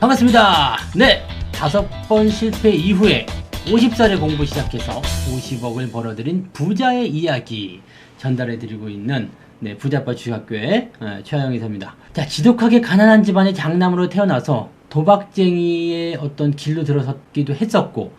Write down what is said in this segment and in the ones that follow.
반갑습니다. 네, 다섯 번 실패 이후에 50살에 공부 시작해서 50억을 벌어들인 부자의 이야기 전달해드리고 있는 네, 부자빠 주학교의 어, 최하영 이사입니다. 자, 지독하게 가난한 집안의 장남으로 태어나서 도박쟁이의 어떤 길로 들어섰기도 했었고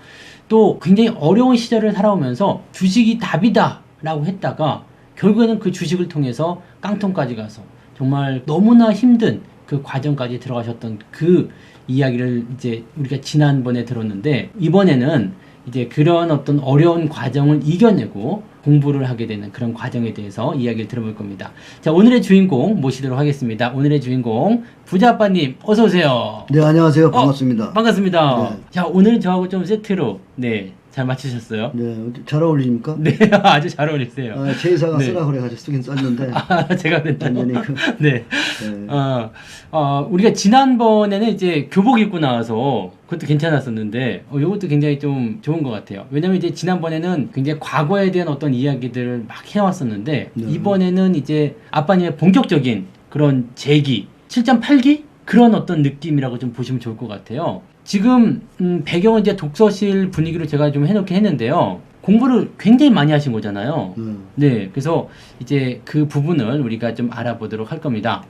또 굉장히 어려운 시절을 살아오면서 주식이 답이다 라고 했다가 결국에는 그 주식을 통해서 깡통까지 가서 정말 너무나 힘든 그 과정까지 들어가셨던 그 이야기를 이제 우리가 지난번에 들었는데 이번에는 이제 그런 어떤 어려운 과정을 이겨내고 공부를 하게 되는 그런 과정에 대해서 이야기를 들어볼 겁니다. 자, 오늘의 주인공 모시도록 하겠습니다. 오늘의 주인공 부자아빠님 어서 오세요. 네 안녕하세요 반갑습니다. 반갑습니다. 네. 자, 오늘 저하고 좀 세트로 네, 잘 맞추셨어요? 네, 잘 어울립니까? 네, 아주 잘 어울리세요. 아, 제 이사가 네. 쓰라 그래가지고 쓰긴 썼는데 아, 제가? 완전히 그, 네. 네. 어, 어, 우리가 지난번에는 이제 교복 입고 나와서 그것도 괜찮았었는데, 어, 이것도 굉장히 좀 좋은 것 같아요. 왜냐면 이제 지난번에는 굉장히 과거에 대한 어떤 이야기들을 막 해왔었는데, 네. 이번에는 이제 아빠님의 본격적인 그런 재기, 7.8기? 그런 어떤 느낌이라고 좀 보시면 좋을 것 같아요. 지금, 음, 배경은 이제 독서실 분위기로 제가 좀 해놓긴 했는데요. 공부를 굉장히 많이 하신 거잖아요. 네. 네, 그래서 이제 그 부분을 우리가 좀 알아보도록 할 겁니다.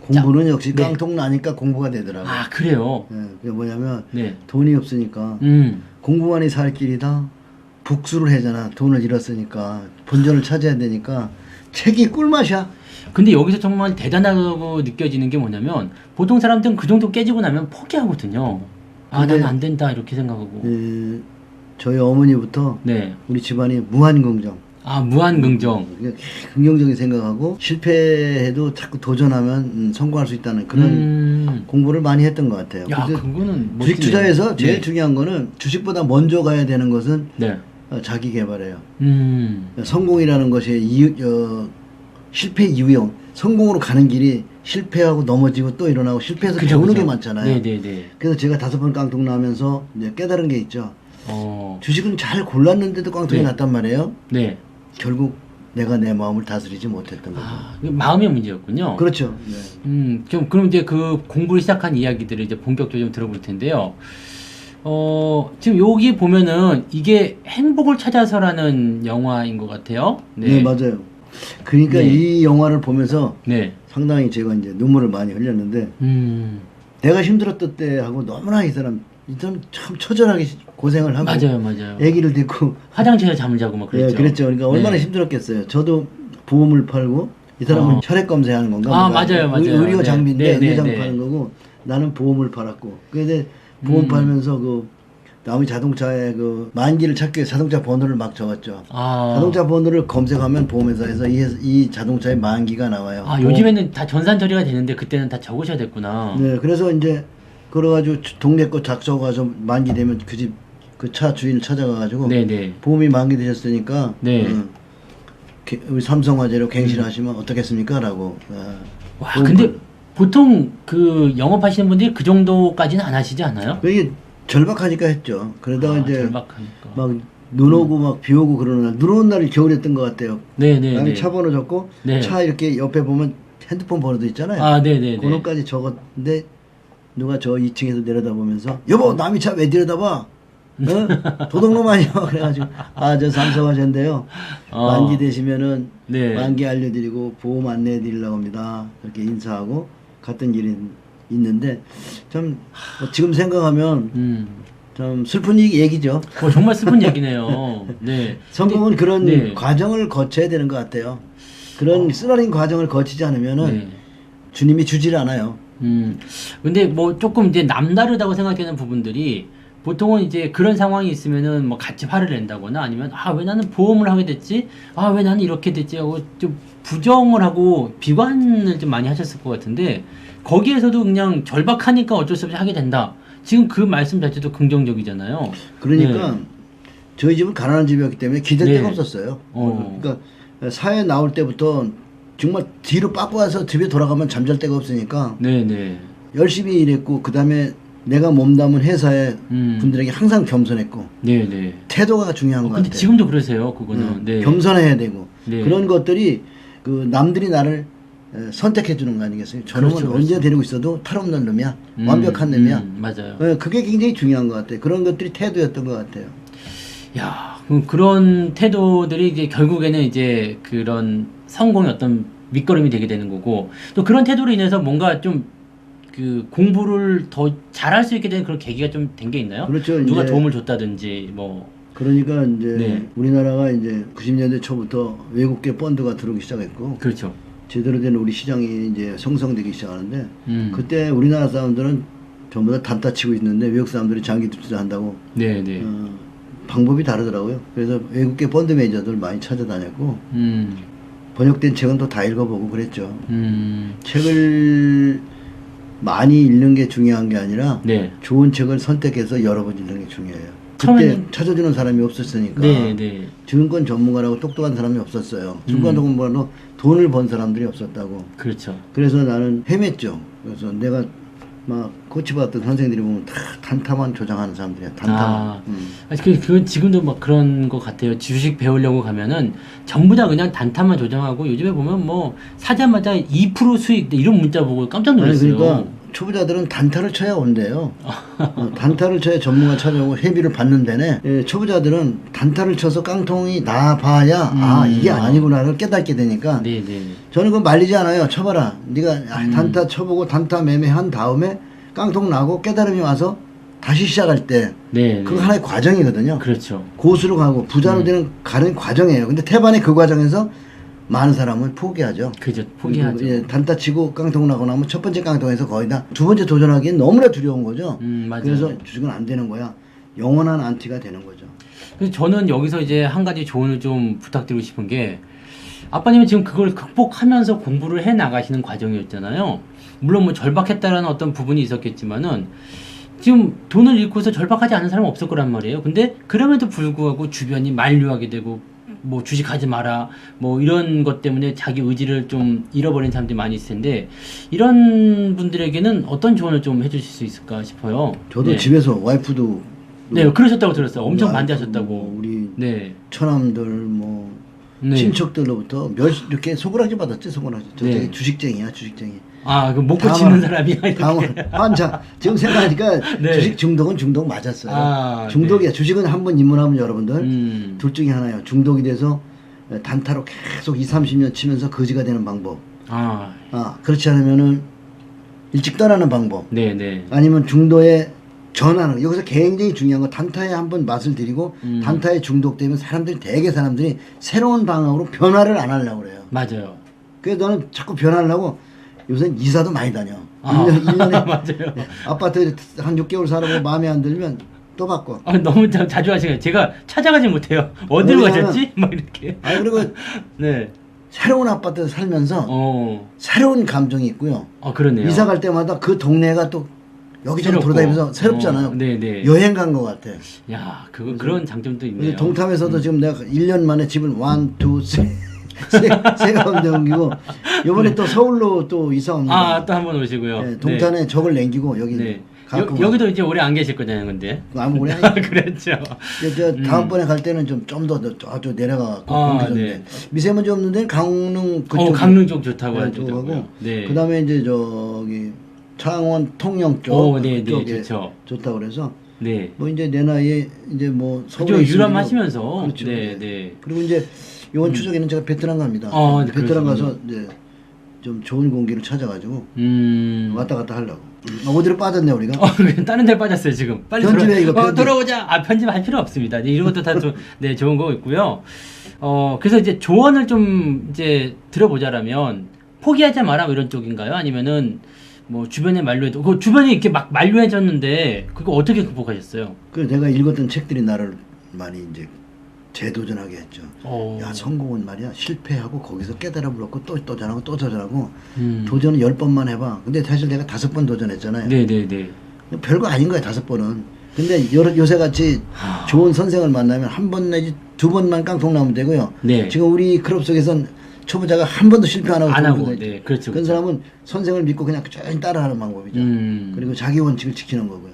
공부는 역시 네. 깡통 나니까 공부가 되더라고요. 아, 그래요? 네, 그게 뭐냐면 네. 돈이 없으니까 음, 공부만이 살 길이다. 복수를 해잖아. 돈을 잃었으니까 본전을 찾아야 되니까 책이 꿀맛이야. 근데 여기서 정말 대단하다고 느껴지는 게 뭐냐면 보통 사람들은 그 정도 깨지고 나면 포기하거든요. 아, 난 안 된다 이렇게 생각하고. 에, 저희 어머니부터 네. 우리 집안이 무한 긍정. 아, 무한 긍정. 그냥 긍정적인 생각하고 실패해도 자꾸 도전하면 음, 성공할 수 있다는 그런 음. 공부를 많이 했던 것 같아요. 야, 그거는 주식 멋지네요. 투자에서 제일 네. 중요한 거는 주식보다 먼저 가야 되는 것은 네. 어, 자기 개발이에요. 음. 성공이라는 것이 이유, 어, 실패 이후형 성공으로 가는 길이 실패하고 넘어지고 또 일어나고 실패해서 그죠, 배우는 그죠. 게 많잖아요. 네, 네, 네. 그래서 제가 다섯 번 깡통 나면서 이제 깨달은 게 있죠. 어. 주식은 잘 골랐는데도 깡통이 네. 났단 말이에요. 네. 결국 내가 내 마음을 다스리지 못했던 거죠. 아, 마음의 문제였군요. 그렇죠. 네. 음, 좀 그럼 이제 그 공부를 시작한 이야기들을 이제 본격적으로 좀 들어볼 텐데요. 어, 지금 여기 보면은 이게 행복을 찾아서라는 영화인 것 같아요. 네. 맞아요. 그러니까 네. 이 영화를 보면서 네. 상당히 제가 이제 눈물을 많이 흘렸는데 음, 내가 힘들었던 때하고 너무나 이 사람 이 사람 참 처절하게 고생을 하고 맞아요, 맞아요. 아기를 데리고 화장실에 잠을 자고 막 예, 그랬죠. 그랬죠. 그러니까 얼마나 네. 힘들었겠어요. 저도 보험을 팔고 이 사람은 어. 혈액 검사하는 건가? 아, 뭔가 맞아요, 맞아요. 의- 의료 네. 장비인데 네, 네, 의료장 네. 파는 거고 나는 보험을 팔았고. 근데 보험 음. 팔면서 그 남의 자동차에 그 만기를 찾기 위해 자동차 번호를 막 적었죠. 아, 자동차 번호를 검색하면 보험회사에서 이, 회사- 이 자동차의 만기가 나와요. 아, 요즘에는 다 전산 처리가 되는데 그때는 다 적으셔야 됐구나. 네, 그래서 이제 그래가지고 동네 거 작성가서 만기 되면 그 집 그 차 주인을 찾아가가지고 네, 네. 보험이 만기 되셨으니까 네. 어, 게- 우리 삼성화재로 갱신하시면 어떻겠습니까?라고. 어, 와, 근데 팔- 보통 그 영업하시는 분들이 그 정도까지는 안 하시지 않아요? 이게 절박하니까 했죠. 그러다가 아, 이제 절박하니까. 막 눈 오고 막 비 오고 그러는 날, 눈 오는 날이 겨울이었던 것 같아요. 네, 네, 네. 차 번호 적고 네. 차 이렇게 옆에 보면 핸드폰 번호도 있잖아요. 아, 네, 네, 네. 번호까지 적었는데 누가 저 2층에서 내려다보면서 여보 남이 차 왜 들여다봐? 어? 도둑놈 아니야? 그래가지고 아저 삼성화재인데요. 어. 만기 되시면은 네. 만기 알려드리고 보험 안내해드리려고 합니다. 이렇게 인사하고 갔던 길이 있는데 참 어, 지금 생각하면 음. 참 슬픈 얘기- 얘기죠. 어, 정말 슬픈 얘기네요. 네. 성공은 그런 네. 과정을 거쳐야 되는 것 같아요. 그런 쓰라린 과정을 거치지 않으면은 네. 주님이 주질 않아요. 음. 근데 뭐 조금 이제 남다르다고 생각하는 부분들이 보통은 이제 그런 상황이 있으면은 뭐 같이 화를 낸다거나 아니면 아 왜 나는 보험을 하게 됐지? 아 왜 나는 이렇게 됐지? 하고 좀 부정을 하고 비관을 좀 많이 하셨을 것 같은데 거기에서도 그냥 절박하니까 어쩔 수 없이 하게 된다. 지금 그 말씀 자체도 긍정적이잖아요. 그러니까 네. 저희 집은 가난한 집이었기 때문에 기댈 네. 데가 없었어요. 어. 그러니까 사회 나올 때부터 정말 뒤로 빠꾸 와서 집에 돌아가면 잠잘 데가 없으니까 네네. 열심히 일했고 그 다음에 내가 몸담은 회사의 음. 분들에게 항상 겸손했고 네네. 태도가 중요한 어, 것 근데 같아요. 지금도 그러세요, 그거는. 응, 네. 겸손해야 되고 네. 그런 것들이 그 남들이 나를 에, 선택해 주는 거 아니겠어요? 저놈은 그렇죠, 언제 데리고 있어도 탈없는 놈이야. 음, 완벽한 놈이야. 음, 맞아요. 예, 그게 굉장히 중요한 것 같아요. 그런 것들이 태도였던 것 같아요. 야, 그런 태도들이 이제 결국에는 이제 그런 성공의 어떤 밑거름이 되게 되는 거고 또 그런 태도로 인해서 뭔가 좀 그 공부를 더 잘할 수 있게 되는 그런 계기가 좀 된 게 있나요? 그렇죠. 누가 이제 도움을 줬다든지 뭐 그러니까 이제 네. 우리나라가 이제 90년대 초부터 외국계 펀드가 들어오기 시작했고 그렇죠. 제대로 된 우리 시장이 이제 성성되기 시작하는데 음. 그때 우리나라 사람들은 전부 다 단타 치고 있는데 외국 사람들이 장기 투자한다고 네, 네. 어, 방법이 다르더라고요. 그래서 외국계 펀드 매니저들 많이 찾아다녔고 음. 번역된 책은 또 다 읽어보고 그랬죠. 음. 책을 많이 읽는 게 중요한 게 아니라 네. 좋은 책을 선택해서 여러 번 읽는 게 중요해요. 그때 처음에는- 찾아주는 사람이 없었으니까 네, 네. 증권 전문가라고 똑똑한 사람이 없었어요. 증권 음. 전문가로 돈을 번 사람들이 없었다고. 그렇죠. 그래서 나는 헤맸죠. 그래서 내가 막 코치받던 선생들이 보면 다 단타만 조장하는 사람들이야. 단타만. 아. 음. 아, 그, 그건 지금도 막 그런 것 같아요. 주식 배우려고 가면은 전부 다 그냥 단타만 조정하고 요즘에 보면 뭐 사자마자 2% 수익 이런 문자 보고 깜짝 아니 놀랐어요. 그러니까 초보자들은 단타를 쳐야 온대요. 어, 단타를 쳐야 전문가 찾아오고 회비를 받는 데네. 예, 초보자들은 단타를 쳐서 깡통이 나봐야 아 음. 이게 아니구나를 깨닫게 되니까 네, 네. 저는 그거 말리지 않아요. 쳐봐라. 네가 아, 음. 단타 쳐보고 단타 매매한 다음에 깡통 나고 깨달음이 와서 다시 시작할 때 네. 그거 네. 하나의 과정이거든요. 그렇죠. 고수로 가고 부자로 음. 되는 가는 과정이에요. 근데 태반의 그 과정에서 많은 사람은 포기하죠. 그죠. 포기하죠. 예, 단타 치고 깡통 나고 나면 첫 번째 깡통에서 거의 다 두 번째 도전하기엔 너무나 두려운 거죠. 음, 맞아요. 그래서 주식은 안 되는 거야. 영원한 안티가 되는 거죠. 그래서 저는 여기서 이제 한 가지 조언을 좀 부탁드리고 싶은 게 아빠님은 지금 그걸 극복하면서 공부를 해 나가시는 과정이었잖아요. 물론 뭐 절박했다라는 어떤 부분이 있었겠지만은 지금 돈을 잃고서 절박하지 않은 사람은 없을 거란 말이에요. 근데 그럼에도 불구하고 주변이 만류하게 되고 뭐 주식하지 마라 뭐 이런 것 때문에 자기 의지를 좀 잃어버린 사람들이 많이 있을 텐데 이런 분들에게는 어떤 조언을 좀 해주실 수 있을까 싶어요. 저도 네. 집에서 와이프도 네 그러셨다고 들었어요. 엄청 반대하셨다고. 뭐 우리 네. 처남들 뭐 네. 친척들로부터 몇 이렇게 소그라지 받았지 소그라지. 저 네. 주식쟁이야 주식쟁이. 아, 그 먹고 사람이야. 이렇게. 다음 환자 지금 생각하니까 네. 주식 중독은 중독 맞았어요. 아, 중독이야. 주식은 한 번 입문하면 여러분들 음. 둘 중에 하나예요. 중독이 돼서 단타로 계속 2, 30년 치면서 거지가 되는 방법. 아, 아, 그렇지 않으면은 일찍 떠나는 방법. 네, 네. 아니면 중도에 전하는 여기서 굉장히 중요한 건 단타에 한번 맛을 들이고 음. 단타에 중독되면 사람들이 대개 사람들이 새로운 방향으로 변화를 안 하려고 그래요. 맞아요. 그래서 너는 자꾸 변하려고 요새 이사도 많이 다녀. 아, 1년, 1년 에 맞아요. 아파트 한 6개월 살아보고 마음에 안 들면 또 바꿔. 아, 너무 자, 자주 하시네요. 제가 찾아가지 못해요. 어디로 왜냐면- 가셨지? 막 이렇게. 아 그리고 네. 새로운 아파트에 살면서 어. 새로운 감정이 있고요. 아, 그러네요. 이사 갈 때마다 그 동네가 또 여기저기 새롭고. 돌아다니면서 새롭잖아요. 어, 네, 네. 여행 간 것 같아. 야, 그거 그런 장점도 있네요. 동탐에서도 지금 내가 1년 만에 집을 원, 투, 쓰리 세, 세 가운데 옮기고 이번에 또 서울로 또 이사 옵니다. 아, 또 한 번 오시고요. 네, 동탄에 적을 남기고 여기 네. 갖고 여, 여기도 이제 오래 안 계실 거잖아요, 근데. 아무 오래 아, 그렇죠. 저, 저 다음번에 갈 때는 좀 좀더 저쪽 내려가 음. 아, 네. 미세먼지 없는데 강릉 그쪽 어, 강릉 쪽 좋다고 네. 쪽하고 네. 그다음에 이제 저기 창원 통영 쪽 오, 네, 네, 좋죠. 좋다 그래서 네. 뭐 이제 내 나이에 이제 뭐 서울에 있으면 유람하시면서 그렇죠. 네, 네. 그리고 이제 이번 추석에는 제가 베트남 갑니다. 어, 네, 베트남. 가서 이제 좀 좋은 공기를 찾아가지고 음. 왔다 갔다 하려고. 아, 어디로 빠졌네 우리가? 어, 다른 데 빠졌어요 지금. 빨리 편집해, 이거 돌아, 어, 편집. 돌아오자. 아 편집할 필요 없습니다. 이런 것도 다 좀, 네 좋은 거 있고요. 어 그래서 이제 조언을 좀 이제 들어보자라면 포기하지 마라 뭐 이런 쪽인가요? 아니면은 뭐 주변에 만류해도 그 주변이 이렇게 막 만류해졌는데 그거 어떻게 극복하셨어요? 그 내가 읽었던 책들이 나를 많이 이제 재도전하게 했죠. 어. 야 성공은 말이야 실패하고 거기서 깨달아 불었고 또 도전하고 또 도전하고 음. 도전은 열 번만 해봐. 근데 사실 내가 다섯 번 도전했잖아요. 네네네. 별거 아닌 거야 다섯 번은. 근데 요, 요새 같이 좋은 선생을 만나면 한 번 내지 두 번만 깡통 나면 되고요. 네. 지금 우리 클럽 속에선 초보자가 한 번도 실패 안 하고 안 하고, 네. 그렇죠, 그런 그렇죠. 사람은 선생을 믿고 그냥 쭉 따라하는 방법이죠. 음. 그리고 자기 원칙을 지키는 거고요.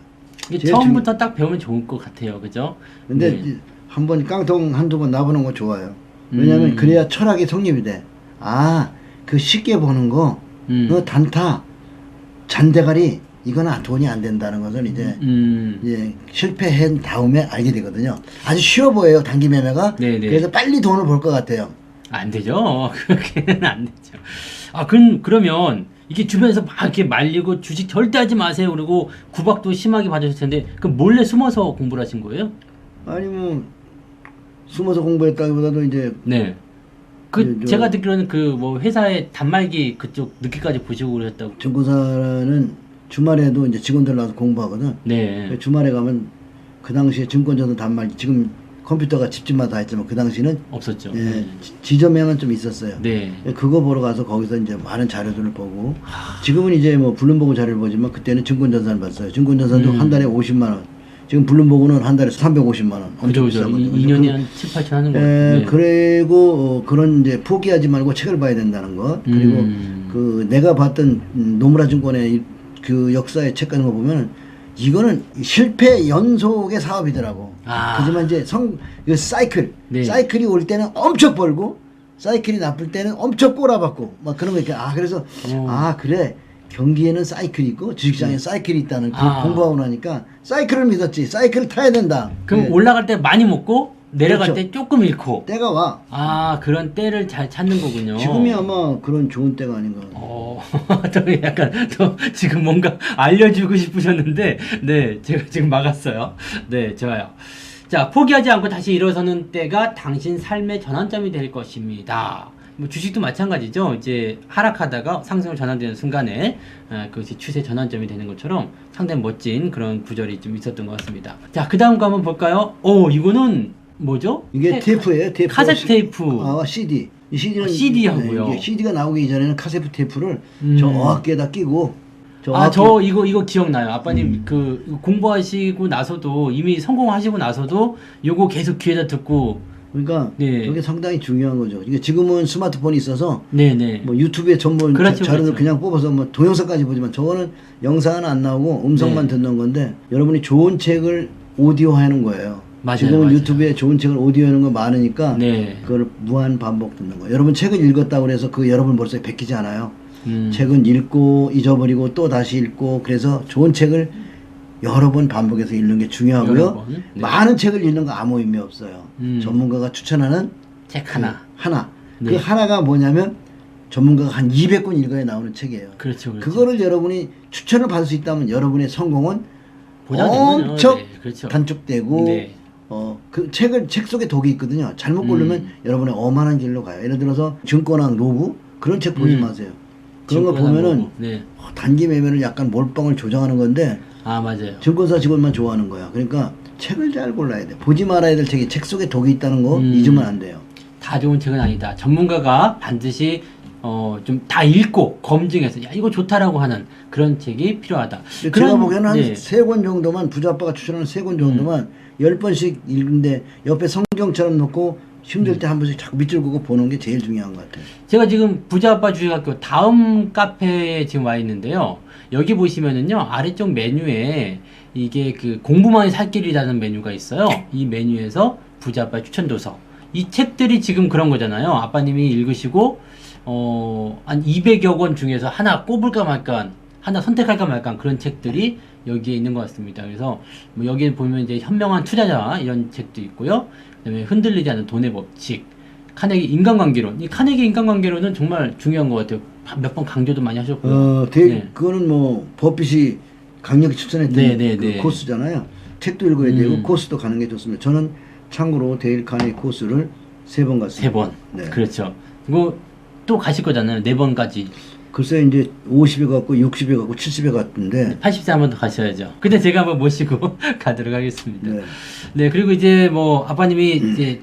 이게 처음부터 딱 배우면 좋을 것 같아요, 그죠? 근데 네. 한 번 깡통 한두 번 나보는 거 좋아요. 왜냐하면 음. 그래야 철학이 성립이 돼. 아, 그 쉽게 보는 거, 음. 그 단타, 잔대가리, 이거는 돈이 안 된다는 것을 이제, 음. 이제 실패한 다음에 알게 되거든요. 아주 쉬워 보여요, 단기 매매가. 네네. 그래서 빨리 돈을 벌 것 같아요. 안 되죠. 그렇게는 안 되죠. 아, 그럼, 그러면 이게 주변에서 막 이렇게 말리고 주식 절대 하지 마세요. 그리고 구박도 심하게 받으실 텐데, 그럼 몰래 숨어서 공부를 하신 거예요? 아니, 뭐, 숨어서 공부했다기보다도 이제, 네. 그, 네, 저- 제가 듣기로는 그 뭐 회사의 단말기 그쪽 늦게까지 보시고 그러셨다고. 증권사는 주말에도 이제 직원들 나와서 공부하거든. 네. 주말에 가면 그 당시에 증권전도 단말 지금 컴퓨터가 집집마다 다 있지만 그 당시는 없었죠. 예, 지- 지점에만 좀 있었어요. 네. 그거 보러 가서 거기서 이제 많은 자료들을 보고 지금은 이제 뭐 블룸버그 자료를 보지만 그때는 증권전산을 봤어요. 증권전산도 음. 한 달에 50만 원. 지금 블룸버그는 한 달에 350만 원. 그죠, 엄청 그죠. 비싸거든요. 2년에 한 7, 8천 하는 그, 거. 에, 네. 그리고 어, 그런 이제 포기하지 말고 책을 봐야 된다는 것. 그리고 음. 그 내가 봤던 음, 노무라 증권의 이- 그 역사의 책 같은 거 보면 이거는 실패 연속의 사업이더라고. 아. 하지만 이제 성, 그 사이클. 네. 사이클이 올 때는 엄청 벌고, 사이클이 나쁠 때는 엄청 꼬라박고, 막 그런 거 이렇게, 아, 그래서, 어. 아, 그래. 경기에는 사이클이 있고, 주식시장에 사이클이 있다는 그 아. 공부하고 나니까, 사이클을 믿었지. 사이클을 타야 된다. 그럼 네. 올라갈 때 많이 먹고 내려갈 그렇죠. 때 조금 잃고. 때가 와. 아 그런 때를 잘 찾는 거군요. 지금이 아마 그런 좋은 때가 아닌가. 어, 또 약간 또 지금 뭔가 알려주고 싶으셨는데, 네, 제가 지금 막았어요. 네, 좋아요. 자, 포기하지 않고 다시 일어서는 때가 당신 삶의 전환점이 될 것입니다. 뭐 주식도 마찬가지죠. 이제 하락하다가 상승을 전환되는 순간에 아, 그것이 추세 전환점이 되는 것처럼 상당히 멋진 그런 구절이 좀 있었던 것 같습니다. 자, 그 다음 거 한번 볼까요? 오, 이거는 뭐죠? 이게 테- 테이프예요. 테이프. 카세트 테이프. 아, CD. 이 CD는 아, CD 하고요. 이게 CD가 나오기 전에는 카세트 테이프를 음. 저 어깨에다 끼고 저 아, 저 이거 이거 기억나요. 아빠님 음. 그 공부하시고 나서도 이미 성공하시고 나서도 요거 계속 귀에다 듣고 그러니까 네. 이게 상당히 중요한 거죠. 이게 지금은 스마트폰이 있어서 네, 네. 뭐 유튜브에 전부 그렇죠, 자- 자료를 그렇죠. 그냥 뽑아서 뭐 동영상까지 보지만 저거는 영상은 안 나오고 음성만 네. 듣는 건데 여러분이 좋은 책을 오디오 하는 거예요. 맞아요, 지금은 맞아요. 유튜브에 좋은 책을 오디오 하는 거 많으니까 네. 그걸 무한 반복 듣는 거예요. 여러분 책을 읽었다고 해서 그 여러분 머릿속에 베끼지 않아요. 음. 책은 읽고 잊어버리고 또 다시 읽고 그래서 좋은 책을 여러 번 반복해서 읽는 게 중요하고요. 번, 네. 많은 책을 읽는 거 아무 의미 없어요. 음. 전문가가 추천하는 책 하나. 그 하나. 네. 그 하나가 뭐냐면 전문가가 한 200권 읽어야 나오는 책이에요. 그렇죠. 그렇죠. 그거를 여러분이 추천을 받을 수 있다면 여러분의 성공은. 엄청 네, 그렇죠. 단축되고 네. 어, 그 책을 책 속에 독이 있거든요. 잘못 고르면 음. 여러분의 어만한 길로 가요. 예를 들어서 증권왕 노부 그런 책 보지 음. 마세요. 그런 거 보면은 네. 어, 단기 매매를 약간 몰빵을 조장하는 건데 아, 맞아요. 증권사 직원만 좋아하는 거야. 그러니까 책을 잘 골라야 돼. 보지 말아야 될 책이 책 속에 독이 있다는 거 음. 잊으면 안 돼요. 다 좋은 책은 아니다. 전문가가 반드시 어, 좀 다 읽고 검증해서 야, 이거 좋다라고 하는 그런 책이 필요하다. 제가 보기에는 네. 한세권 정도만 부자아빠가 추천하는 세 권 정도만 열 번씩 읽는데 옆에 성경처럼 놓고 힘들 때 한 번씩 자꾸 밑줄 긋고 보는 게 제일 중요한 것 같아요. 제가 지금 부자아빠 주식학교 다음 카페에 지금 와 있는데요. 여기 보시면은요 아래쪽 메뉴에 이게 그 공부만이 살 길이라는 메뉴가 있어요. 이 메뉴에서 부자아빠 추천 도서. 이 책들이 지금 그런 거잖아요. 아빠님이 읽으시고 어 한 200여 권 중에서 하나 꼽을까 말까 하나 선택할까 말까 그런 책들이 여기에 있는 것 같습니다. 그래서 뭐 여기에 보면 이제 현명한 투자자 이런 책도 있고요. 그다음에 흔들리지 않는 돈의 법칙, 카네기 인간관계론. 이 카네기 인간관계론은 정말 중요한 것 같아요. 몇 번 강조도 많이 하셨고요. 어, 대, 네. 그거는 뭐 버핏이 강력히 추천했던 네, 네, 그 네. 코스잖아요. 책도 읽어야 음. 되고 코스도 가는 게 좋습니다. 저는 참고로 데일 카네 코스를 세 번 갔습니다. 세 번. 네. 그렇죠. 그리고 또 가실 거잖아요. 네 번까지. 글쎄 이제 50에 갔고 60에 갔고 70에 갔는데 80세 한 번 더 가셔야죠. 근데 제가 한번 모시고 가도록 하겠습니다. 네. 네, 그리고 이제 뭐 아빠님이 이제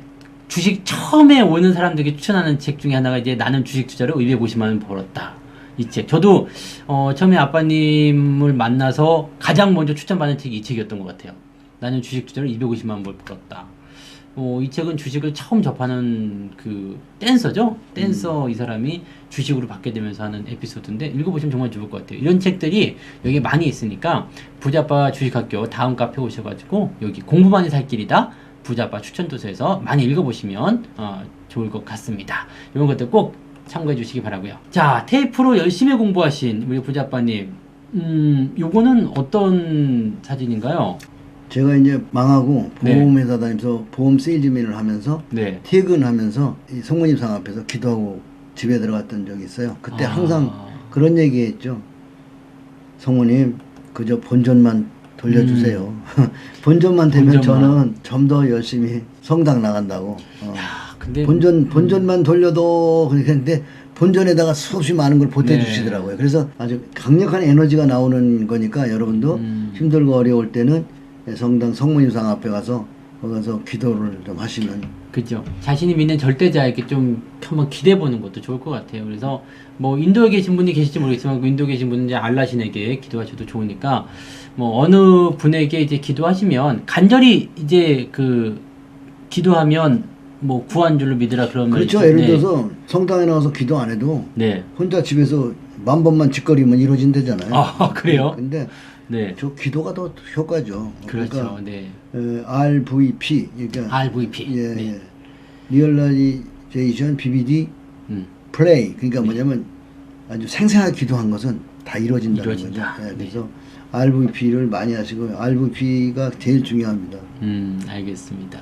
주식 처음에 오는 사람들에게 추천하는 책 중에 하나가 이제 나는 주식 투자로 250만 원 벌었다. 이 책. 저도 어, 처음에 아빠님을 만나서 가장 먼저 추천받은 책이 이 책이었던 것 같아요. 나는 주식 투자로 250만 원 벌었다. 어, 이 책은 주식을 처음 접하는 그 댄서죠. 댄서 이 사람이 주식으로 받게 되면서 하는 에피소드인데 읽어보시면 정말 좋을 것 같아요. 이런 책들이 여기 많이 있으니까 부자빠 주식학교 다음 카페 오셔가지고 여기 공부만이 살 길이다. 부자빠 추천도서에서 많이 읽어보시면 어, 좋을 것 같습니다. 이런 것들 꼭 참고해 주시기 바라고요. 자, 테이프로 열심히 공부하신 우리 부자빠님. 음, 요거는 어떤 사진인가요? 제가 이제 망하고 네. 보험회사 다니면서 보험 세일즈맨을 하면서 네. 퇴근하면서 이 성모님 상 앞에서 기도하고 집에 들어갔던 적이 있어요. 그때 아. 항상 그런 얘기했죠. 성모님 그저 본전만 돌려주세요. 본전만 되면 음. 본전만. 저는 좀 더 열심히 성당 나간다고. 어. 야, 근데 본전 본전만 돌려도 그랬는데 본전에다가 수없이 많은 걸 보태주시더라고요. 그래서 아주 강력한 에너지가 나오는 거니까 여러분도 음. 힘들고 어려울 때는 성당 성모님상 앞에 가서 거기 가서 기도를 좀 하시면 그죠. 자신이 믿는 절대자에게 좀 한번 기대 보는 것도 좋을 것 같아요. 그래서 뭐 인도에 계신 분이 계실지 모르겠지만 그 인도에 계신 분은 이제 알라신에게 기도하셔도 좋으니까 뭐 어느 분에게 이제 기도하시면 간절히 이제 그 기도하면 뭐 구한 줄로 믿으라 그런 말이 그렇죠. 예를 네. 들어서 성당에 나가서 기도 안 해도 네. 혼자 집에서 만 번만 짓거리면 이루어진다잖아요. 아, 그래요? 근데 네. 저 기도가 더 효과죠. 그렇죠. 그러니까 네. 어, RVP 그러니까 RVP. 예, 네. 예. 리얼라이제이션 BBD 음. 플레이 그러니까 뭐냐면 아주 생생하게 기도한 것은 다 이루어진다는 이루어진다. 거죠. 예, 네. 그래서 RVP를 많이 하시고 RVP가 제일 중요합니다. 음, 알겠습니다.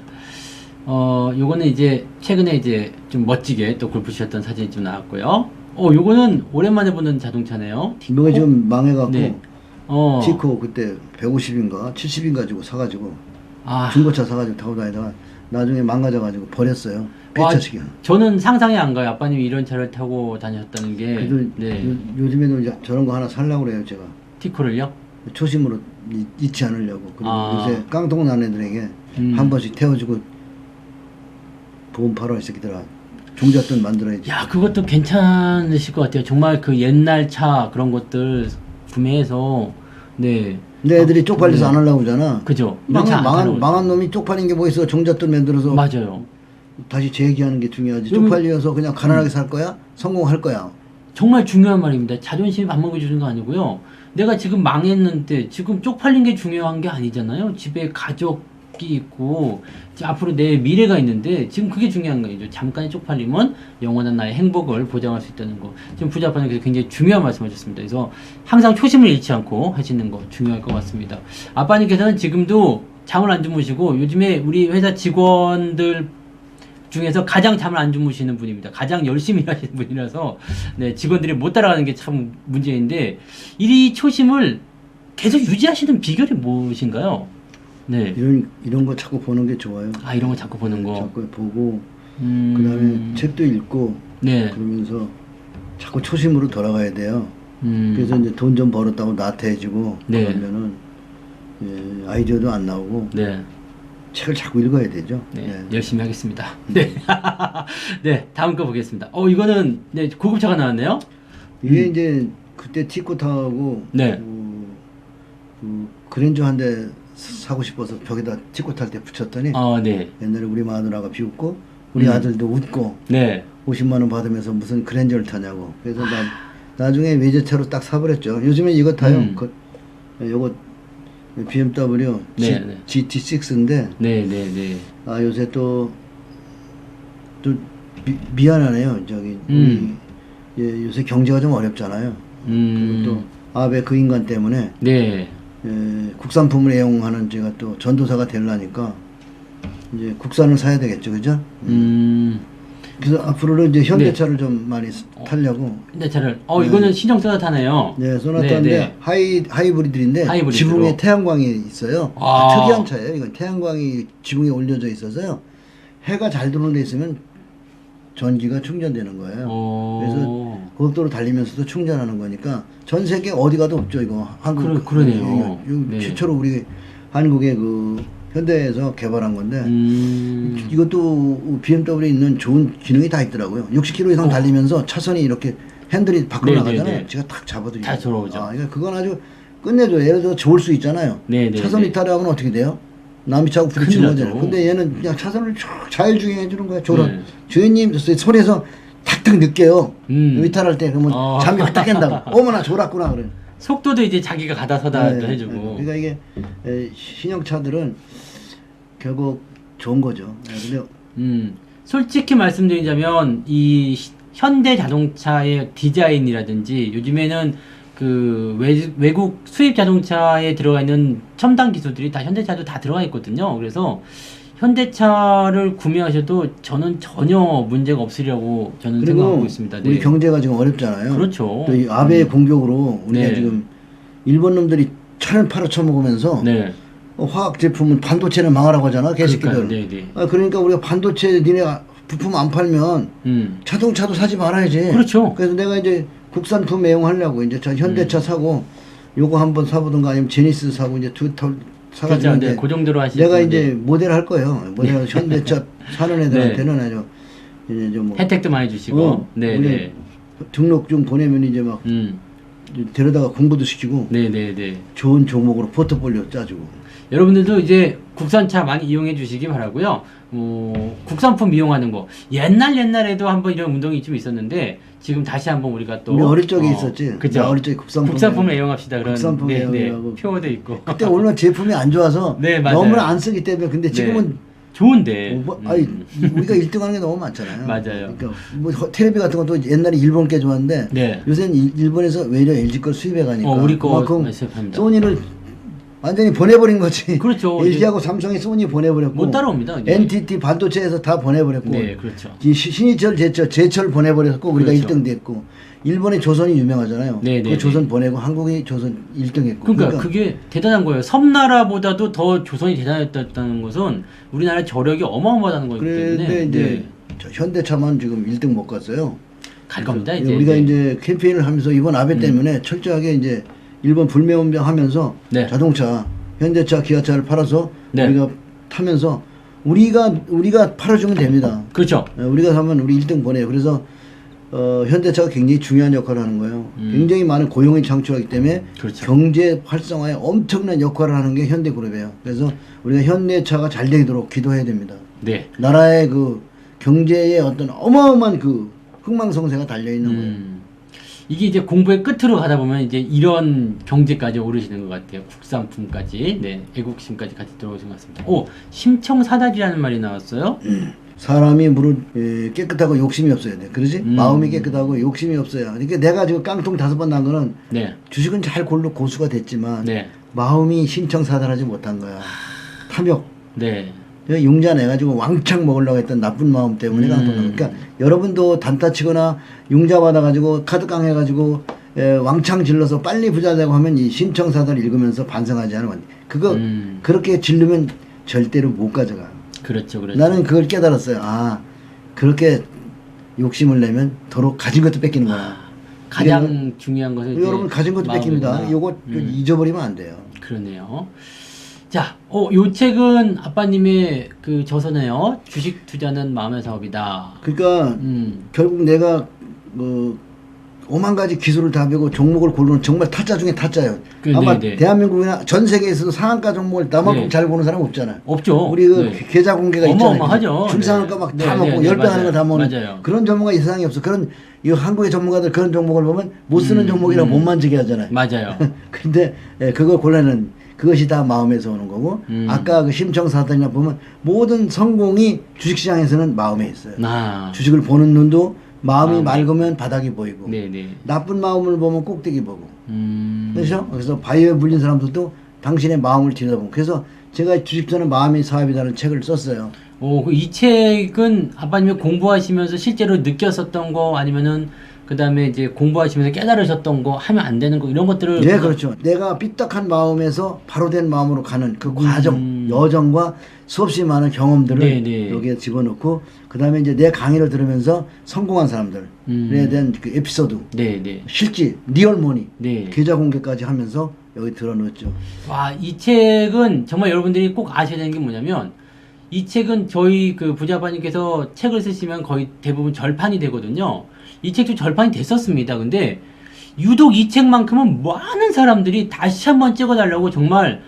어, 요거는 이제 최근에 이제 좀 멋지게 또 골프 치셨던 사진이 좀 나왔고요. 어, 요거는 오랜만에 보는 자동차네요. 이거 지금 망해갖고 네. 어. 티코 그때 150인가 70인가 주고 사가지고 아, 중고차 사가지고 타고 다니다가 나중에 망가져가지고 버렸어요. 와, 폐차시켜. 저는 상상이 안 가요. 아빠님이 이런 차를 타고 다녔다는 게. 그래도 네. 요, 요즘에도 이제 저런 거 하나 살라고 그래요 제가. 티코를요? 초심으로 이- 잊지 않으려고. 그리고 아. 요새 깡통 난 애들에게 음. 한 번씩 태워주고 보험 팔아 이 새끼들아. 종잣돈 만들어야지. 야, 그것도 괜찮으실 것 같아요. 정말 그 옛날 차 그런 것들 구매해서 네. 근데 애들이 쪽팔려서 네. 안 하려고 그러잖아. 그죠? 망한, 망한, 망한 놈이 쪽팔린 게 뭐 있어. 종잣돈 만들어서 맞아요. 다시 재기하는 게 중요하지. 그러면- 쪽팔려서 그냥 가난하게 살 거야? 성공할 거야. 정말 중요한 말입니다. 자존심이 밥 먹여주는 거 아니고요. 내가 지금 망했는데 지금 쪽팔린 게 중요한 게 아니잖아요. 집에 가족 이 있고 앞으로 내 미래가 있는데 지금 그게 중요한 거죠. 잠깐의 쪽팔림은 영원한 나의 행복을 보장할 수 있다는 거. 지금 부자판에서 굉장히 중요한 말씀하셨습니다. 그래서 항상 초심을 잃지 않고 하시는 거 중요할 것 같습니다. 아빠님께서는 지금도 잠을 안 주무시고 요즘에 우리 회사 직원들 중에서 가장 잠을 안 주무시는 분입니다. 가장 열심히 하시는 분이라서 네, 직원들이 못 따라가는 게 참 문제인데 이 초심을 계속 유지하시는 비결이 무엇인가요? 네. 이런 이런 거 자꾸 보는 게 좋아요. 아 이런 거 자꾸 보는 거. 자꾸 보고 음, 그다음에 책도 읽고 네. 그러면서 자꾸 초심으로 돌아가야 돼요. 음, 그래서 이제 돈 좀 벌었다고 나태해지고 네. 그러면은 예, 아이디어도 안 나오고 네. 책을 자꾸 읽어야 되죠. 네, 네. 열심히 하겠습니다. 네. 네, 다음 거 보겠습니다. 어, 이거는 네, 고급차가 나왔네요. 이게 이제 그때 티코 타고 음. 네. 그, 그 그랜저 한 대 사고 싶어서 벽에다 티코 탈때 붙였더니 어, 네. 옛날에 우리 마누라가 비웃고 우리 음. 아들도 웃고 네. 50만 원 받으면서 무슨 그랜저를 타냐고. 그래서 나, 나중에 외제차로 딱 사버렸죠. 요즘에 이거 타요. 음. 그, 요거 BMW G, 네, 네. GT6인데 네, 네, 네. 아 요새 또또 미안하네요. 저기 음. 우리 예, 요새 경제가 좀 어렵잖아요. 음. 그리고 또 아베 그 인간 때문에 네. 예, 국산품을 애용하는 제가 또 전도사가 되려니까 이제 국산을 사야 되겠죠, 그죠? 음. 그래서 앞으로는 이제 현대차를 좀 많이 스- 타려고. 네, 차를. 어, 네. 이거는 신형 소나타네요. 네, 소나타인데 네, 네. 하이 하이브리드인데 하이브리드로. 지붕에 태양광이 있어요. 아. 특이한 차예요. 이건 태양광이 지붕에 올려져 있어서요. 해가 잘 들어오는 데 있으면 전기가 충전되는 거예요. 어. 그래서 고속도로 달리면서도 충전하는 거니까 전 세계 어디 가도 없죠 이거 한국 그러- 이거 네. 최초로 우리 한국의 그 현대에서 개발한 건데 음. 이것도 BMW에 있는 좋은 기능이 다 있더라고요. 60km 이상 어. 달리면서 차선이 이렇게 핸들이 밖으로 네, 나가잖아요. 네, 네. 제가 탁 잡아도 다 들어오죠. 아, 그러니까 그건 아주 끝내줘. 예를 들어 좋을 수 있잖아요. 네, 네, 차선 네. 이탈하면 어떻게 돼요? 남이 차고 부딪히는 나죠. 거잖아 요. 근데 얘는 그냥 차선을 쭉 자율주행해 주는 거야. 저런 네. 주인님 손에서 탁탁 느껴요. 음. 이탈할 때 그러면 어. 잠이 확 깬다고. 어머나 졸았구나 그래. 속도도 이제 자기가 가다 서다 네, 해주고. 네. 그러니까 이게 에, 신형 차들은 결국 좋은 거죠. 네, 근데 음. 솔직히 말씀드리자면 이 현대 자동차의 디자인이라든지 요즘에는 그 외, 외국 수입 자동차에 들어가 있는 첨단 기술들이 다 현대차도 다 들어가 있거든요. 그래서 현대차를 구매하셔도 저는 전혀 문제가 없으리라고 저는 생각하고 있습니다. 네. 우리 경제가 지금 어렵잖아요. 그렇죠. 또이 아베의 공격으로 우리가 네. 지금 일본 놈들이 차를 팔아 처먹으면서 네. 어, 화학 제품은 반도체는 망하라고 하잖아, 개새끼들. 그러니까, 네, 네. 아, 그러니까 우리가 반도체 니네 부품 안 팔면 음. 자동차도 사지 말아야지. 그렇죠. 그래서 내가 이제 국산품 애용하려고 이제 저 현대차 음. 사고 요거 한번 사보든가 아니면 제니스 사고 이제 두套사가지고 그렇죠. 네, 이제 그 정도로 하시죠. 내가 이제 모델 할 거예요. 모델 현대차 사는 애들한테는 네. 아주 이제 좀 뭐 혜택도 많이 주시고. 어, 네, 우리 네. 등록 좀 보내면 이제 막 음. 데려다가 공부도 시키고 네, 네, 네. 좋은 종목으로 포트폴리오 짜주고. 여러분들도 이제 국산차 많이 이용해 주시기 바라고요. 어, 국산품 이용하는 거 옛날 옛날에도 한번 이런 운동이 좀 있었는데 지금 다시 한번 우리가 또 우리 어릴 적에 어, 있었지. 그죠. 나 어릴 적에 국산품 국산품을 애용. 애용합시다 그런 국산품 네, 네. 애용하고. 표어도 있고 그때 오늘 제품이 안 좋아서 네, 맞아요. 너무나 안 쓰기 때문에 근데 지금은 좋은데. 뭐, 음. 아니 우리가 1등하는 게 너무 많잖아요. 맞아요. 그러니까 뭐 허- 텔레비 같은 것도 옛날에 일본 게 좋았는데 네. 요새는 일- 일본에서 외려 LG 걸 수입해 가니까 어, 우리 거 그만큼 말씀합니다. 소니를 완전히 보내버린 거지. 그렇죠. LG하고 삼성이 소니 보내버렸고 못 따라옵니다. 이제. NTT 반도체에서 다 보내버렸고 네, 그렇죠. 이 시- 신이철 제철 제철 보내버렸고 우리가 그렇죠. 1등 됐고 일본의 조선이 유명하잖아요. 네, 네, 그 조선 네. 보내고 한국이 조선 1등 했고 그러니까, 그게 대단한 거예요. 섬나라보다도 더 조선이 대단했다는 것은 우리나라의 저력이 어마어마하다는 거기 때문에 그런데 이제 네. 저 현대차만 지금 1등 못 갔어요. 갈 겁니다. 예, 이제 우리가 네. 이제 캠페인을 하면서 이번 아베 음. 때문에 철저하게 이제 일본 불매운명 하면서 네. 자동차, 현대차, 기아차를 팔아서 네. 우리가 타면서 우리가 우리가 팔아주면 됩니다. 그렇죠. 예, 우리가 사면 우리 1등 보내요. 그래서 어, 현대차가 굉장히 중요한 역할을 하는 거예요. 음. 굉장히 많은 고용을 창출하기 때문에 그렇죠. 경제 활성화에 엄청난 역할을 하는 게 현대그룹이에요. 그래서 우리가 현대차가 잘 되도록 기도해야 됩니다. 네. 나라의 그 경제에 어떤 어마어마한 그 흥망성쇠가 달려 있는 거예요. 음, 이게 이제 공부의 끝으로 가다 보면 이제 이런 경제까지 오르시는 것 같아요. 국산품까지, 네, 애국심까지 같이 들어오신 것 같습니다. 오, 심청사달이라는 말이 나왔어요. 사람이 무릇 에, 깨끗하고 욕심이 없어야 돼. 그러지? 음. 마음이 깨끗하고 욕심이 없어야. 그러니까 내가 지금 깡통 다섯 번 난 거는 네, 주식은 잘 골로 고수가 됐지만 네, 마음이 신청사달하지 못한 거야. 탐욕. 네, 용자 내가지고 왕창 먹으려고 했던 나쁜 마음 때문에 음. 깡통. 그러니까 여러분도 단타 치거나 용자 받아가지고 카드 깡 해가지고 에, 왕창 질러서 빨리 부자 되고 하면 이 신청사달 읽으면서 반성하지 않으면 그거 음. 그렇게 질르면 절대로 못 가져가. 그렇죠, 그렇죠. 나는 그걸 깨달았어요. 아, 그렇게 욕심을 내면 도로 가진 것도 뺏기는 거야. 가장 중요한 것은 여러분 가진 것도 뺏깁니다. 요거 음, 잊어버리면 안 돼요. 그러네요. 자, 어, 요 책은 아빠님의 그 저서네요. 주식 투자는 마음의 사업이다. 그러니까 음, 결국 내가 뭐 오만 가지 기술을 다 배우고 종목을 고르는 정말 타짜 중에 타짜예요. 그, 아마 네, 네. 대한민국이나 전 세계에서도 상한가 종목을 나만큼 네. 잘 보는 사람 없잖아요. 없죠. 우리 그 네. 계좌 공개가 있잖아요. 어마어마하죠. 출산할까 네. 막 네, 다 네, 먹고 네, 열배 하는 맞아요. 거다 먹는 맞아요. 그런 전문가 이 세상에 없어. 그런 이 한국의 전문가들 그런 종목을 보면 못 쓰는 음, 종목이라 음. 못 만지게 하잖아요. 맞아요. 근데 예, 그걸 골라내는 그것이 다 마음에서 오는 거고 음. 아까 그 심청사단이나 보면 모든 성공이 주식시장에서는 마음에 있어요. 나. 주식을 보는 눈도 마음이 마음이- 맑으면 바닥이 보이고 네네. 나쁜 마음을 보면 꼭대기 보고 음. 그렇죠? 그래서 바이오에 물린 사람들도 당신의 마음을 들여다보고 그래서 제가 주식자는 마음이 사업이라는 책을 썼어요. 오, 그이 책은 아빠님이 공부하시면서 실제로 느꼈었던 거 아니면은 그 다음에 이제 공부하시면서 깨달으셨던 거 하면 안 되는 거 이런 것들을 네, 그렇죠. 내가 삐딱한 마음에서 바로 된 마음으로 가는 그 과정, 음. 여정과 수없이 많은 경험들을 네, 네. 여기에 집어넣고 그 다음에 이제 내 강의를 들으면서 성공한 사람들에 음. 대한 그 에피소드, 네 네. 실제 리얼머니, 네. 계좌 공개까지 하면서 여기 들어넣었죠. 와, 이 책은 정말 여러분들이 꼭 아셔야 되는 게 뭐냐면 이 책은 저희 그 부자바님께서 책을 쓰시면 거의 대부분 절판이 되거든요. 이 책도 절판이 됐었습니다. 근데 유독 이 책만큼은 많은 사람들이 다시 한번 찍어달라고 정말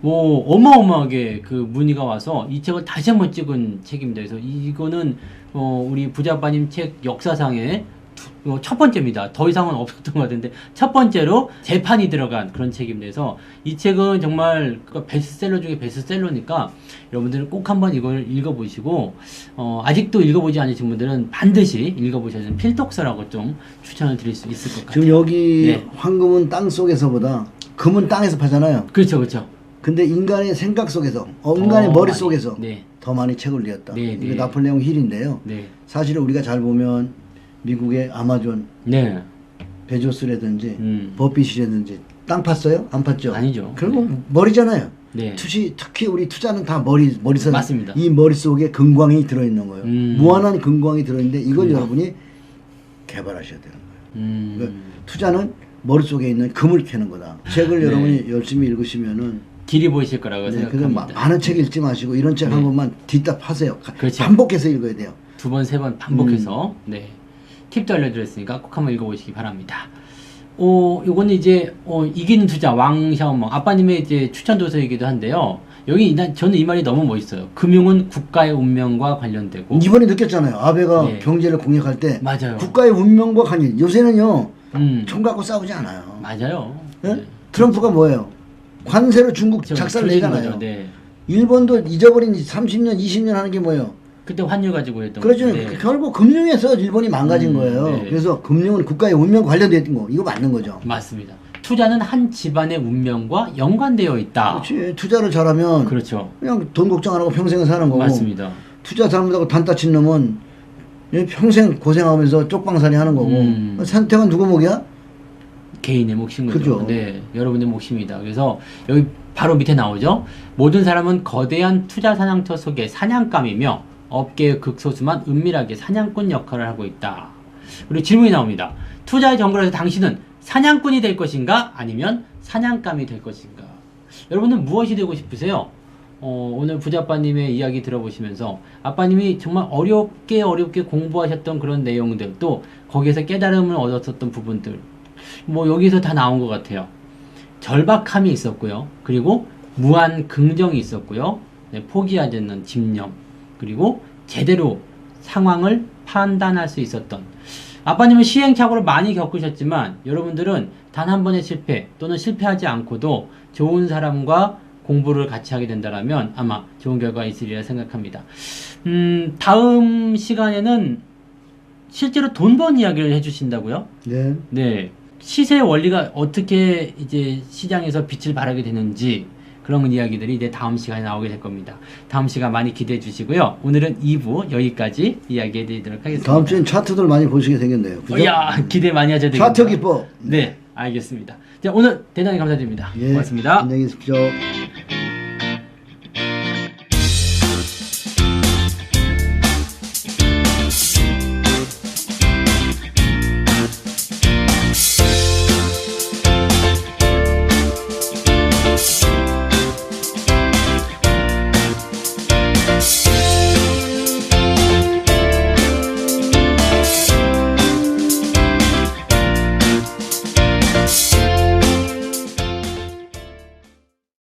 뭐 어마어마하게 그 문의가 와서 이 책을 다시 한번 찍은 책입니다. 그래서 이거는 어 우리 부자바님 책 역사상에 두- 어, 첫 번째입니다. 더 이상은 없었던 것 같은데 첫 번째로 재판이 들어간 그런 책임내서 이 책은 정말 그 베스트셀러 중에 베스트셀러니까 여러분들은 꼭 한번 이걸 읽어보시고 어, 아직도 읽어보지 않으신 분들은 반드시 읽어보셔야 필독서라고 좀 추천을 드릴 수 있을 것 같아요. 지금 여기 네. 황금은 땅 속에서보다 금은 땅에서 파잖아요. 그렇죠, 그렇죠. 근데 인간의 생각 속에서, 어, 인간의 많이, 속에서 네, 더 많이 책을 내었다. 네, 이게 네. 나폴레옹 힐인데요. 네, 사실은 우리가 잘 보면 미국의 아마존, 네, 베조스라든지 음, 버핏이라든지 땅 팠어요? 안 팠죠? 아니죠. 결국 머리잖아요. 네, 투시, 특히 우리 투자는 다 머리 머리속 맞습니다. 이 머릿속에 근광이 들어 있는 거예요. 음. 무한한 근광이 들어 있는데 이걸 근광. 여러분이 개발하셔야 되는 거예요. 음, 투자는 머릿속에 있는 금을 캐는 거다. 책을 네. 여러분이 열심히 읽으시면은 길이 보이실 거라고 네, 그래서 생각합니다. 마- 많은 책 읽지 마시고 이런 책한 네. 권만 하세요. 가- 그렇죠. 반복해서 읽어야 돼요. 두 번, 세 번 반복해서 음. 네 팁도 알려드렸으니까 꼭 한번 읽어보시기 바랍니다. 어, 요거는 이제 어, 이긴 투자 왕샤오멍 아빠님의 이제 추천 도서이기도 한데요. 여기 난 저는 이 말이 너무 멋있어요. 금융은 국가의 운명과 관련되고 이번에 느꼈잖아요. 아베가 네. 경제를 공략할 때 맞아요. 국가의 운명과 관련. 요새는요 음, 총 갖고 싸우지 않아요. 맞아요. 네? 네. 트럼프가 뭐예요? 관세로 중국 저- 작살 내잖아요. 네. 일본도 잊어버린 30년, 20년 하는 게 뭐예요? 그때 환율 가지고 했던 그렇죠. 그- 결국 금융에서 일본이 망가진 음, 거예요. 네. 그래서 금융은 국가의 운명과 관련된 거. 이거 맞는 거죠. 맞습니다. 투자는 한 집안의 운명과 연관되어 있다. 그렇지. 투자를 잘하면 그렇죠. 그냥 돈 걱정 안 하고 평생 사는 거고. 맞습니다. 투자 잘못하고 단타 친 놈은 평생 고생하면서 쪽방살이 하는 거고. 음. 선택은 누구 목이야? 개인의 몫인 거죠. 그죠. 네, 여러분의 몫입니다. 그래서 여기 바로 밑에 나오죠. 모든 사람은 거대한 투자 사냥터 속의 사냥감이며 업계의 극소수만 은밀하게 사냥꾼 역할을 하고 있다. 그리고 질문이 나옵니다. 투자의 정글에서 당신은 사냥꾼이 될 것인가 아니면 사냥감이 될 것인가? 여러분은 무엇이 되고 싶으세요? 어, 오늘 부자빠님의 이야기 들어보시면서 아빠님이 정말 어렵게 어렵게 공부하셨던 그런 내용들 또 거기에서 깨달음을 얻었었던 부분들 뭐 여기서 다 나온 것 같아요. 절박함이 있었고요. 그리고 무한 긍정이 있었고요. 네, 포기하지 않는 집념. 그리고 제대로 상황을 판단할 수 있었던. 아빠님은 시행착오를 많이 겪으셨지만 여러분들은 단 한 번의 실패 또는 실패하지 않고도 좋은 사람과 공부를 같이 하게 된다면 아마 좋은 결과가 있으리라 생각합니다. 음, 다음 시간에는 실제로 돈 번 이야기를 해주신다고요? 네. 네. 시세 원리가 어떻게 이제 시장에서 빛을 발하게 되는지 그런 이야기들이 이제 다음 시간에 나오게 될 겁니다. 다음 시간 많이 기대해 주시고요. 오늘은 2부 여기까지 이야기해 드리도록 하겠습니다. 다음 주엔 차트들 많이 보시게 되겠네요. 그죠? 야 기대 많이 하셔야 되겠네요. 차트 기법. 네, 알겠습니다. 자, 오늘 대단히 감사드립니다. 예. 고맙습니다. 안녕히 계십시오.